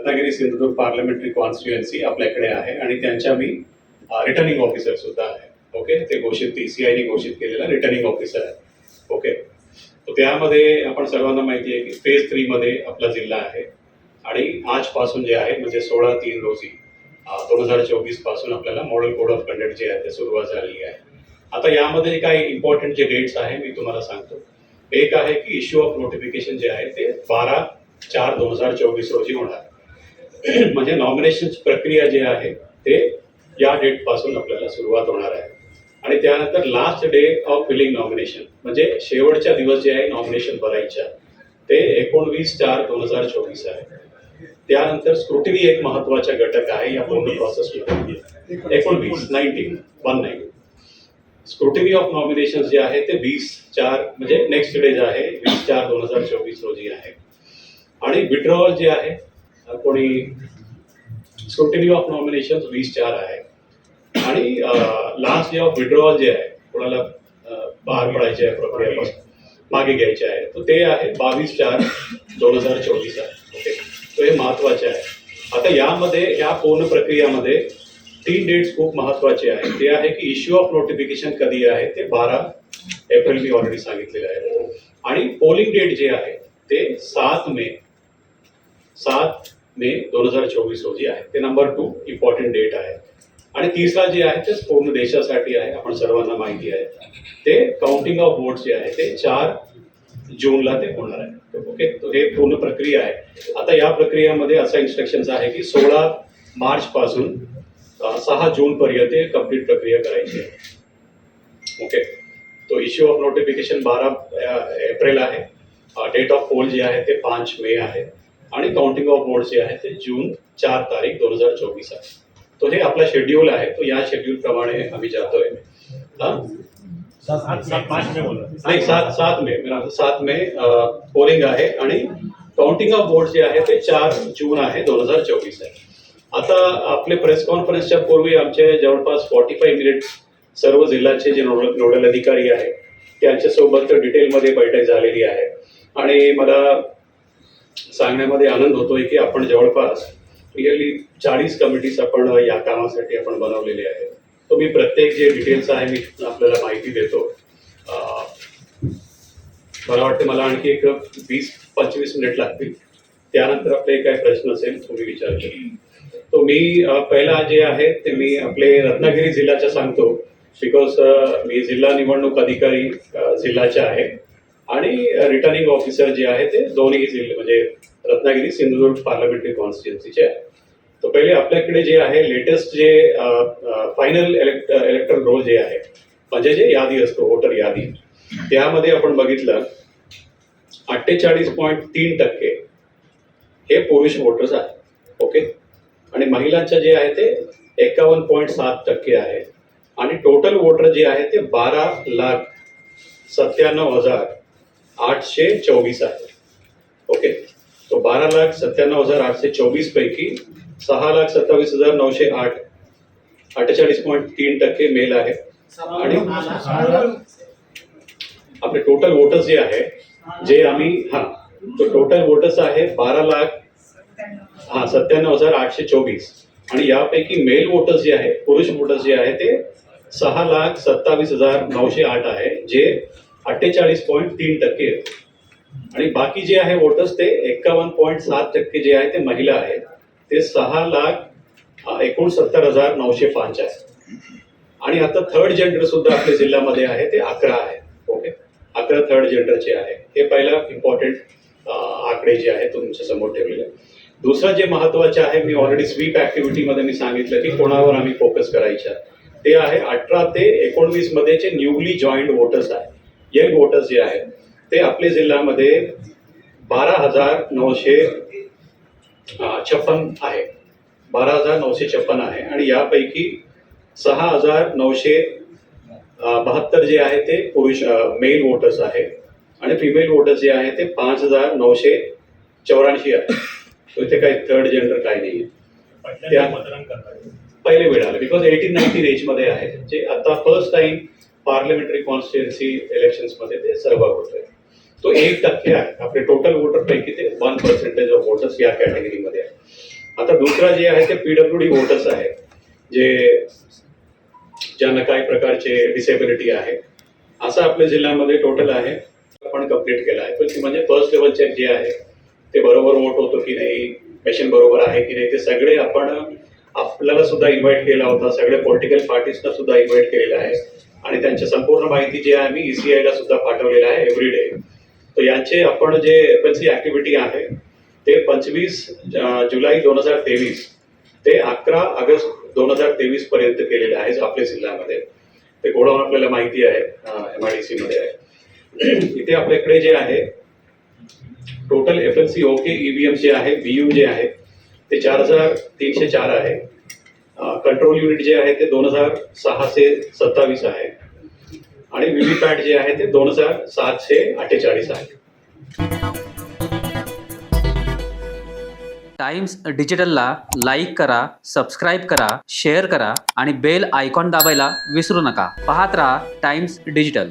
Ratnagiri Sindhudurg parliamentary constituency आपल्याकडे आहे आणि त्यांच्या मी रिटर्निंग ऑफिसर सुद्धा आहे. ओके ते घोषित सीआयने सी आयने घोषित केलेला रिटर्निंग ऑफिसर आहे. ओके तर त्यामध्ये आपण सर्वांना माहिती आहे की फेज थ्रीमध्ये आपला जिल्हा आहे. आणि आजपासून जे आहे म्हणजे सोळा तीन रोजी दोन हजार चोवीसपासून आपल्याला मॉडेल कोड ऑफ कंडक्ट जे आहे ते सुरुवात झालेली आहे. आता यामध्ये काही इम्पॉर्टंट जे डेट्स आहे मी तुम्हाला सांगतो. एक आहे की इश्यू ऑफ नोटिफिकेशन जे आहे ते बारा चार दोन हजार चोवीस रोजी होणार. म्हणजे नॉमिनेशन प्रक्रिया जी आहे ते या डेटपासून आपल्याला सुरुवात होणार आहे. आणि त्यानंतर last day of filling nomination म्हणजे शेवटच्या दिवस जे आहे नॉमिनेशन भरायच्या ते एकोणवीस चार दोन हजार चोवीस आहे. त्यानंतर स्क्रुटिनी एक महत्त्वाचा घटक आहे या पूर्ण प्रोसेसमध्ये एकोणवीस. Nineteen one nine scrutiny of nomination जे आहे ते वीस चार म्हणजे नेक्स्ट डे जे आहे वीस चार दोन हजार चोवीस रोजी आहे. आणि विड्रॉवल जे आहे कोणी स्क्रुटिनी ऑफ नॉमिनेशन वीस चार आहे. आणि लास्ट डे ऑफ विड्रॉवल जे आहे कोणाला पार पडायचे आहे प्रक्रियापासून मागे घ्यायचे आहे तर ते आहे बावीस चार दोन हजार चोवीस आहे. ओके? तो हे महत्त्वाचे आहे. आता यामध्ये या पूर्ण प्रक्रियामध्ये तीन डेट्स खूप महत्त्वाचे आहेत. ते आहे की इश्यू ऑफ नोटिफिकेशन कधी आहे ते बारा एप्रिल मी ऑलरेडी सांगितलेलं आहे. आणि पोलिंग डेट जे आहे ते सात मे. सात मे दोन हजार चोवीस रोजी आहे. ते नंबर टू इम्पॉर्टंट डेट आहे. आणि तिसरा जे आहे ते पूर्ण देशासाठी आहे. आपण सर्वांना माहिती आहे. ते काउंटिंग ऑफ वोट जे आहे ते चार जूनला ते होणार आहे. ओके तो हे पूर्ण प्रक्रिया आहे. आता या प्रक्रियेमध्ये असा इन्स्ट्रक्शन आहे की सोळा मार्च पासून सहा जून पर्यंत कंप्लीट प्रक्रिया करायची आहे. ओके तो इश्यू ऑफ नोटिफिकेशन बारा एप्रिल आहे. डेट ऑफ पोल जे आहे ते पाच मे आहे. आणि काउंटिंग ऑफ वोट जे आहे ते जून चार तारीख दोन हजार चोवीस आहे. तो हे आपला शेड्यूल आहे तो या शेड्यूल प्रमाणे आम्ही जातोय. हा? नाही सात सात मे. मेरा सात मे पोलिंग आहे आणि काउंटिंग ऑफ वोट जे आहे ते चार जून आहे दोन हजार चोवीस आहे. आता आपले प्रेस कॉन्फरन्सच्या पूर्वी आमचे जवळपास फॉर्टी फाईव्ह मिनिट सर्व जिल्ह्याचे जे नोडल नोडल अधिकारी आहेत त्यांच्यासोबत डिटेलमध्ये बैठक झालेली आहे. आणि मला सांगण्यामध्ये आनंद होतोय की आपण जवळपास रिअली चाळीस कमिटीज आपण या कामासाठी आपण बनवलेले आहे तो मी प्रत्येक जे डिटेल्स आहे मी आपल्याला माहिती देतो. मला वाटतं मला आणखी एक वीस पंचवीस मिनिट लागतील. त्यानंतर आपले काय प्रश्न असेल तुम्ही विचारले तो मी पहिला जे आहे ते मी आपले रत्नागिरी जिल्ह्याच्या सांगतो. बिकॉज मी जिल्हा निवडणूक अधिकारी जिल्ह्याच्या जिल्ह्याचे आहे. आणि रिटर्निंग ऑफिसर जे आहे ते दोन्ही जिल्हे म्हणजे रत्नागिरी सिंधुदुर्ग पार्लमेंटरी कॉन्स्टिट्युन्सीचे आहे तर पहिले आपल्याकडे जे आहे लेटेस्ट जे फायनल इलेक्ट इलेक्टर रोल जे आहे म्हणजे जे यादी असतो वोटर यादी त्यामध्ये आपण बघितलं अठ्ठेचाळीस पॉईंट तीन टक्के हे पुरुष वोटर्स आहेत ओके आणि महिलांच्या जे आहे ते एकावन्न पॉईंट सात टक्के आहे. आणि टोटल वोटर जे आहे ते बारा लाख सत्त्याण्णव हजार आठशे चोवीस आहे. ओके. तो बारा लाख सत्त्याण्णव हजार आठशे चोवीस पैकी सहा लाख सत्तावीस हजार नऊशे आठ. अठ्ठेचाळीस पॉईंट तीन टक्के मेल आहे. आणि आपले टोटल वोटर्स जे आहे जे आम्ही हा तो टोटल वोटर्स आहे बारा लाख हा सत्त्याण्णव हजार आठशे चोवीस. आणि यापैकी मेल वोटर्स जे आहे पुरुष वोटर्स जे आहे ते सहा लाख सत्तावीस हजार नऊशे आठ आहे जे अठ्ठेचाळीस पॉईंट तीन टक्के आणि बाकी जे आहे वोटर्स ते एकावन्न पॉईंट सात टक्के जे आहे ते महिला आहेत. ते सहा लाख एकोणसत्तर हजार नऊशे पाच आहे आणि आता थर्ड जेंडर सुद्धा आपल्या जिल्ह्यामध्ये आहे ते अकरा आहे. ओके अकरा थर्ड जेंडरचे आहे. हे पहिला इम्पॉर्टंट आकडे जे आहे तुमच्यासमोर ठेवलेले दुसरं जे महत्त्वाचे आहे मी ऑलरेडी स्वीप ऍक्टिव्हिटीमध्ये मी सांगितलं की कोणावर आम्ही फोकस करायचं ते आहे अठरा ते एकोणवीसमध्ये जे न्यूली जॉईंट वोटर्स आहे यंग वोटर्स जे आहेत ते आपल्या जिल्ह्यामध्ये बारा हजार नऊशे छप्पन आहे. बारा हजार नऊशे छप्पन आहे. आणि यापैकी सहा हजार नऊशे बहात्तर जे आहे ते पुरुष मेल वोटर्स आहे आणि फिमेल वोटर्स जे आहे ते पाच हजार नऊशे चौऱ्याऐंशी आहे इथे काही थर्ड जेंडर काही नाही आहे. पहिले वेळ आलं. बिकॉज एटीन नाईन्टी रेंजमध्ये आहे. जे आता फर्स्ट टाइम पार्लमेंटरी कॉन्स्टिट्युएन्सी इलेक्शन्समध्ये ते सहभाग होतोय. तो एक टक्के आहे. आपले टोटल वोटर पैकी ते वन पर्सेंटेज ऑफ वोटर्स या कॅटेगरीमध्ये आहे. आता दुसरा जे आहे ते पीडब्ल्यू डी वोटर्स आहे. जे ज्यांना काही प्रकारचे डिसेबिलिटी आहे. असं आपल्या जिल्ह्यामध्ये टोटल आहे. आपण कंप्लीट केलं आहे. पण म्हणजे फर्स्ट लेवल चेक जे आहे ते बरोबर वोट होतो की नाही मशीन बरोबर आहे की नाही ते सगळे आपण आपल्याला सुद्धा इन्व्हाइट केला होता. सगळे पॉलिटिकल पार्टीजना सुद्धा इन्व्हाइट केलेलं आहे आणि संपूर्ण माहिती जी आहे आम्ही ईसीआय ला सुद्धा पाठवलेलं आहे एव्हरीडे तर यांचे आपण जे एफ एन सी ऍक्टिव्हिटी आहे ते पंचवीस जुलै दोन हजार तेवीस ते अकरा ऑगस्ट दोन हजार तेवीस पर्यंत केलेले आहे आपल्या जिल्ह्यामध्ये. ते गोडाऊन आपल्याला माहिती आहे एम आय डी सी मध्ये आहे. इथे आपल्याकडे जे आहे total F N C okay EVM जे आहे बीयू जे आहे ते चार हजार तीनशे चार आहे. कंट्रोल युनिट जे आहे ते दोन हजार सहाशे सत्तावीस आहे. आणि व्हीव्हीपॅट जे आहे ते दोन हजार सातशे अठ्ठेचाळीस आहे. टाइम्स डिजिटलला लाईक करा सबस्क्राईब करा शेअर करा आणि बेल आयकॉन दाबायला विसरू नका. पाहत राहा टाइम्स डिजिटल.